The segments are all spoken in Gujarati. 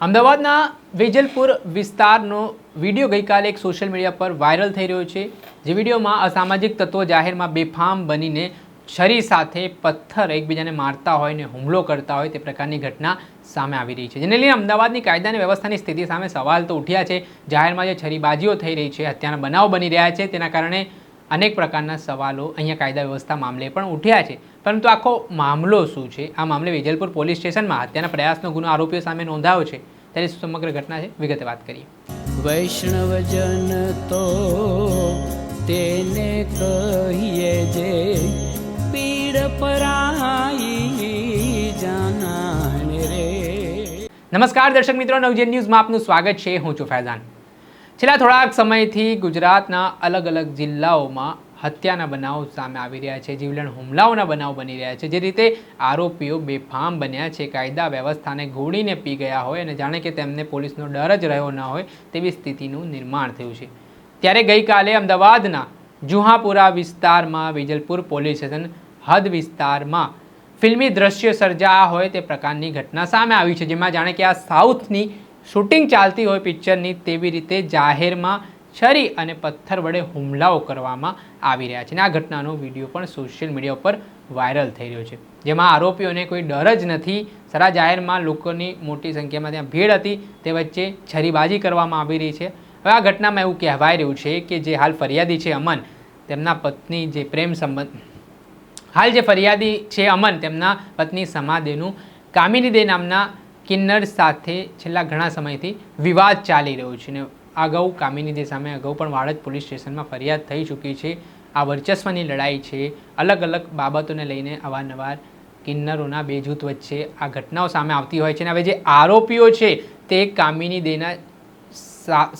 અમદાવાદના વેજલપુર વિસ્તારનો વીડિયો ગઈકાલે એક સોશિયલ મીડિયા પર વાયરલ થઈ રહ્યો છે. જે વિડીયોમાં અસામાજિક તત્વો જાહેરમાં બેફામ બનીને છરી સાથે પથ્થર એકબીજાને મારતા હોય ને હુમલો કરતા હોય તે પ્રકારની ઘટના સામે આવી રહી છે. જેને લઈને અમદાવાદની કાયદા અને વ્યવસ્થાની સ્થિતિ સામે સવાલ તો ઉઠ્યા છે. જાહેરમાં જે છરીબાજીઓ થઈ રહી છે, હત્યાના બનાવો બની રહ્યા છે, તેના કારણે અનેક પ્રકારના સવાલો અહીંયા કાયદા વ્યવસ્થા મામલે પણ ઉઠ્યા છે. પરંતુ આખો મામલો શું છે? આ મામલે વેજલપુર પોલીસ સ્ટેશનમાં હત્યાના પ્રયાસનો ગુનો આરોપીઓ સામે નોંધાયો છે. ત્યારે શું સમગ્ર ઘટના છે? વિગતે વાત કરીએ. વૈષ્ણવજન તો તેને કહીએ જે પીડ પરાઈ જાનાને રે. નમસ્કાર દર્શક મિત્રો નવજેન ન્યૂઝમાં આપનું સ્વાગત છે. હું છું ફૈઝાન. છેલ્લા થોડાક સમયથી ગુજરાતના અલગ અલગ જિલ્લાઓમાં હત્યાના બનાવો સામે આવી રહ્યા છે, જીવલેણ હુમલાઓના બનાવ બની રહ્યા છે. જે રીતે આરોપીઓ બેફામ બન્યા છે, કાયદા વ્યવસ્થાને ઘોડીને પી ગયા હોય અને જાણે કે તેમને પોલીસનો ડર જ રહ્યો ન હોય તેવી સ્થિતિનું નિર્માણ થયું છે. ત્યારે ગઈકાલે અમદાવાદના જુહાપુરા વિસ્તારમાં, વિજલપુર પોલીસ સ્ટેશન હદ વિસ્તારમાં ફિલ્મી દ્રશ્ય સર્જાયા હોય તે પ્રકારની ઘટના સામે આવી છે, જેમાં જાણે કે આ સાઉથની શૂટિંગ ચાલતી હોય પિક્ચરની તેવી રીતે જાહેરમાં છરી અને પથ્થર વડે હુમલાઓ કરવામાં આવી રહ્યા છે. અને આ ઘટનાનો વીડિયો પણ સોશિયલ મીડિયા ઉપર વાયરલ થઈ રહ્યો છે. જેમાં આરોપીઓને કોઈ ડર જ નથી. સરા જાહેરમાં લોકોની મોટી સંખ્યામાં ત્યાં ભીડ હતી. તે વચ્ચે છરીબાજી કરવામાં આવી રહી છે. હવે આ ઘટનામાં એવું કહેવાઈ રહ્યું છે કે જે હાલ ફરિયાદી છે અમન, તેમના પત્ની જે પ્રેમ સંબંધ, હાલ જે ફરિયાદી છે અમન, તેમના પત્ની સમાદેનું કામિની દે નામના કિન્નર સાથે છેલ્લા ઘણા સમયથી વિવાદ ચાલી રહ્યો છે ને અગાઉ કામિની દે સામે અગાઉ પણ વાડજ પોલીસ સ્ટેશનમાં ફરિયાદ થઈ ચૂકી છે. આ વર્ચસ્વની લડાઈ છે. અલગ અલગ બાબતોને લઈને અવારનવાર કિન્નરોના બે જૂથ વચ્ચે આ ઘટનાઓ સામે આવતી હોય છે અને હવે જે આરોપીઓ છે તે કામિની દેના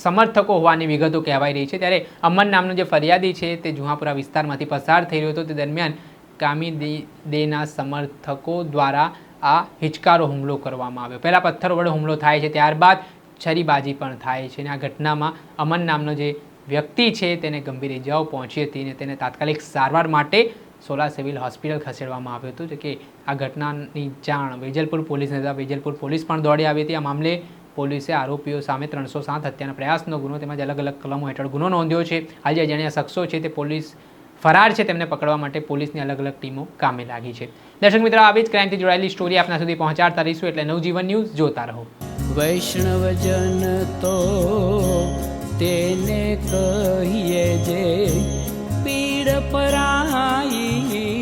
સમર્થકો હોવાની વિગતો કહેવાઈ રહી છે. ત્યારે અમન નામનો જે ફરિયાદી છે તે જુહાપુરા વિસ્તારમાંથી પસાર થઈ રહ્યો હતો. તે દરમિયાન કામી દેના સમર્થકો દ્વારા આ હિચકારો હુમલો કરવામાં આવ્યો. પહેલાં પથ્થર વડે હુમલો થાય છે, ત્યારબાદ છરીબાજી પણ થાય છે અને આ ઘટનામાં અમન નામનો જે વ્યક્તિ છે તેને ગંભીર ઇજાઓ પહોંચી હતી અને તેને તાત્કાલિક સારવાર માટે સોલા સિવિલ હોસ્પિટલ ખસેડવામાં આવ્યું હતું. કે આ ઘટનાની જાણ વેજલપુર પોલીસને થતાં વેજલપુર પોલીસ પણ દોડી આવી હતી. આ મામલે પોલીસે આરોપીઓ સામે ત્રણસો સાત હત્યાના પ્રયાસનો ગુનો તેમજ અલગ અલગ કલમો હેઠળ ગુનો નોંધ્યો છે. આજે જે અજાણ્યા શખ્સો છે તે પોલીસ ફરાર છે તેમને પકડવા માટે પોલીસની અલગ અલગ ટીમો કામે લાગી છે. દર્શક મિત્રો, આવી જ ક્રાઇમથી જોડાયેલી સ્ટોરી આપના સુધી પહોંચાડતા રહીશું એટલે નવજીવન ન્યૂઝ જોતા રહો. વૈષ્ણવજન તો તેને કહીએ જે પીડ પરાઈ